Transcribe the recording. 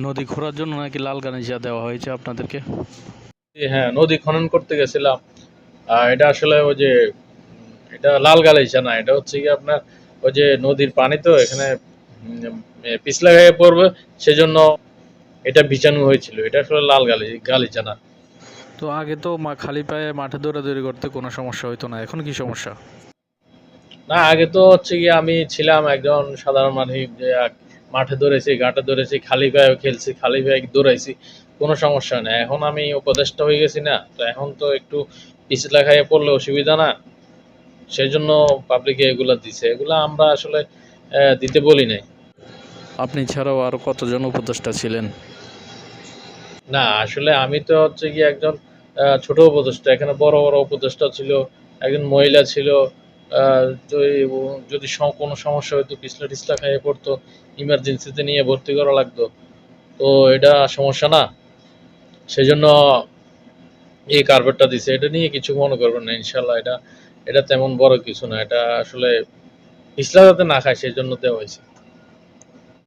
নদী খোঁড়ার জন্য নাকি লাল গানিজা দেওয়া হয়েছে আপনাদেরকে? হ্যাঁ নদী খনন করতে গেছিলাম। এটা আসলে ওই যে এটা লাল গালিচা না এটা হচ্ছে কি আপনার ওই যে নদীর পানি তো এখানে পিছলা গায়ে পড়বে সেজন্য এটা বিছানো হয়েছিল। এটা আসলে লাল গালি গালিচা না। তো আগে তো মা খালি পায়ে মাঠে দৌড়াদৌড়ি করতে কোনো সমস্যা হতো না এখন কি সমস্যা? না আগে তো হচ্ছে কি আমি ছিলাম একজন সাধারণ মানুষ যে মাঠে দৌড়েছি ঘাটে দৌড়েছি খালি পায়ে খেলছি খালি পায়ে দৌড়াইছি কোনো সমস্যা নেই। এখন আমি উপদেষ্টা হয়ে গেছি না তো এখন তো একটু পিছলা খাইয়ে পড়লে অসুবিধা না। সেই জন্য পাবলিকে এগুলা দিছে। এগুলা আমরা আসলে দিতে বলি নাই। আপনি ছাড়াও আরও কতজন উপদেষ্টা ছিলেন? না আসলে আমি তো হচ্ছে কি একজন ছোট উপদেষ্টা এখানে বড় বড় উপদেষ্টা ছিল একজন মহিলা ছিল যদি কোনো সমস্যা হতো পিছলা টিছলা খাইয়ে পড়তো ইমার্জেন্সিতে নিয়ে ভর্তি করা লাগতো। তো এটা সমস্যা না। সেই জন্য এই কার্পেটটা দিছে। এটা নিয়ে কিছু মনে করবেন না ইনশাল্লাহ এটা এটা তেমন বড় কিছু না। এটা আসলে পিছলা যাতে না খায় সেই জন্য দেওয়া হয়েছে।